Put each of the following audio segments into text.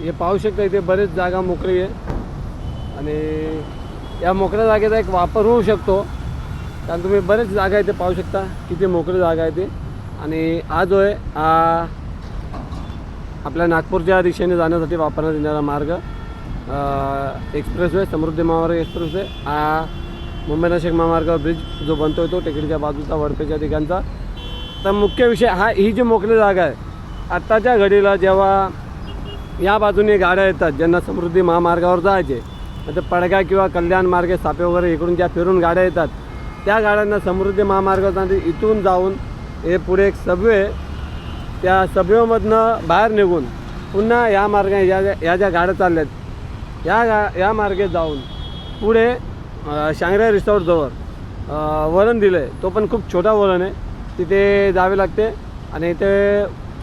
हे पाहू शकता इथे बरेच जागा मोकळी आहे. आणि या मोकळ्या जागेचा एक वापर होऊ शकतो. कारण तुम्ही बरेच जागा इथे पाहू शकता किती मोकळी जागा आहे ते. आणि हा जो आहे हा आपल्या नागपूरच्या दिशेने जाण्यासाठी वापरण्यात येणारा मार्ग एक्सप्रेसवे समृद्धी महामार्ग एक्सप्रेसवे. हा मुंबई नाशिक महामार्गावर ब्रिज जो बनतोय तो टेकडीच्या बाजूचा वडपेच्या ठिकाणचा तर मुख्य विषय हा ही जी मोकळी जागा आहे आत्ताच्या घडीला जेव्हा या बाजूने गाड्या येतात ज्यांना समृद्धी महामार्गावर जायचे. तर पडगा किंवा कल्याण मार्गे सापे वगैरे इकडून ज्या फिरून गाड्या येतात. त्या गाड्यांना समृद्धी महामार्गावर जाणे इथून जाऊन हे पुढे एक सबवे त्या सबवेमधनं बाहेर निघून पुन्हा या मार्गाने या ज्या- या ज्या गाड्या चालल्या आहेत या गा या मार्गे जाऊन पुढे शांगराई रिसॉर्टजवळ वळण दिलं आहे तो पण खूप छोटा वळण आहे. तिथे जावे लागते आणि ते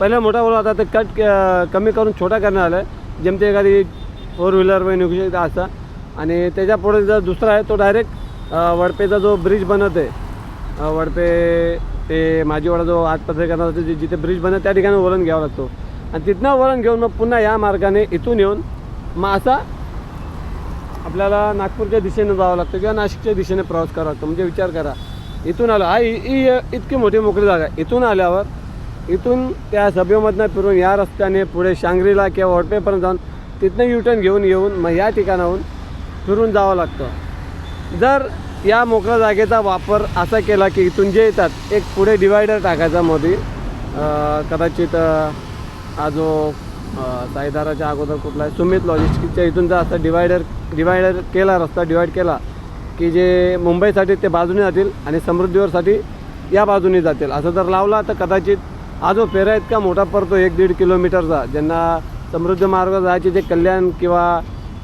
पहिला मोठा वळण आता ते कट क- कमी करून छोटा करण्यात आला आहे जेमते एखादी फोर व्हीलर वगैरे निघू शकते असा. आणि त्याच्या पुढे जर दुसरा आहे तो डायरेक्ट वडपेचा जो ब्रिज बनत आहे वडपे ते माझीवाडा जो आठ पत्रकारांसाठी जि- जिथे ब्रिज बनत त्या ठिकाणी वळण घ्यावं लागतो. आणि तिथनं वळण घेऊन मग पुन्हा या मार्गाने इथून येऊन मग असा आपल्याला नागपूरच्या दिशेने जावं लागतं किंवा नाशिकच्या दिशेने प्रवास करावा लागतो. म्हणजे विचार करा. इथून आलो. हा ही इतकी मोठी मोकळी जागा आहे. इथून आल्यावर इथून त्या सभेमधनं फिरून या रस्त्याने पुढे शांग्रीला किंवा वडपेपर्यंत जाऊन तिथनं युटर्न घेऊन येऊन मग या ठिकाणाहून फिरून जावं लागतं. जर या मोकळ्या जागेचा वापर असा केला की इथून जे येतात एक पुढे डिवायडर टाकायचा मोदी. कदाचित हा जो साईदाराच्या अगोदर कुठला आहे सुमित लॉजिस्टिकच्या इथून जर असा डिवायडर डिवायडर केला रस्ता डिवाईड केला की जे मुंबईसाठी ते बाजूने जातील आणि समृद्धीवरसाठी या बाजूने जातील. असं जर लावला तर कदाचित हा जो फेरा इतका मोठा पडतो एक दीड किलोमीटरचा ज्यांना समृद्ध मार्ग जायचे जे कल्याण किंवा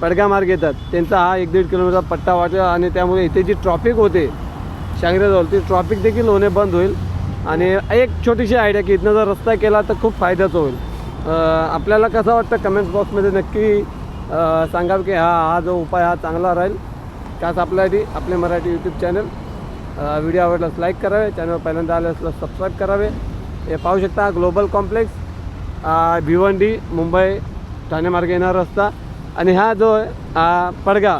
पडगा मार्ग येतात त्यांचा हा एक दीड किलोमीटर पट्टा वाटेल आणि त्यामुळे इथे जी ट्रॉफिक होते शांग्रेजवळ ती ट्रॉफिक देखील होणे बंद होईल. आणि एक छोटीशी आयडिया की इथनं जर रस्ता केला तर खूप फायद्याचं होईल. आपल्याला कसं वाटतं? कमेंट्स बॉक्समध्ये नक्की सांगाल की हा हा जो उपाय हा चांगला राहील. काच आपल्यासाठी आपले मराठी यूट्यूब चॅनल व्हिडिओ आवडल्यास लाईक करावे चॅनल पहिल्यांदा आले असल्यास सबस्क्राईब करावे. हे पाहू शकता ग्लोबल कॉम्प्लेक्स भिवंडी मुंबई ठाणे मार्गे येणारा रस्ता. आणि हा जो आहे पडगा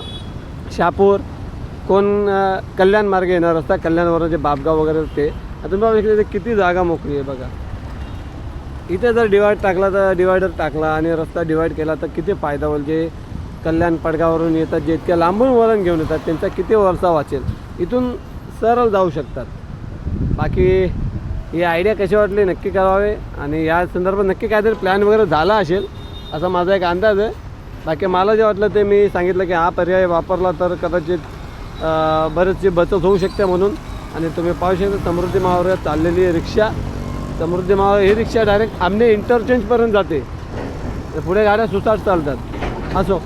शापूर कोण कल्याण मार्गे येणार रस्ता कल्याणवरून जे बापगाव वगैरे ते. तुम्ही पाहू शकता किती जागा मोकळी आहे बघा. इथे जर डिवाईड टाकला तर डिवायडर टाकला आणि रस्ता डिवाईड केला तर किती फायदा होईल? जे कल्याण पडगावरून येतात जे इतक्या लांबून वळण घेऊन येतात त्यांचा किती वर्षा वाचेल? इथून सरळ जाऊ शकतात. बाकी ही आयडिया कशी वाटली नक्की करावे आणि या संदर्भात नक्की काहीतरी प्लॅन वगैरे झाला असेल असा माझा एक अंदाज आहे. बाकी मला जे वाटलं ते मी सांगितलं की हा पर्याय वापरला तर कदाचित बरेचशी बचत होऊ शकते म्हणून. आणि तुम्ही पाहू शकता समृद्धी महावर चाललेली आहे रिक्षा. समृद्धी महावर ही रिक्षा डायरेक्ट आमने इंटरचेंजपर्यंत जाते. तर पुढे गाड्या सुसाट चालतात. असो.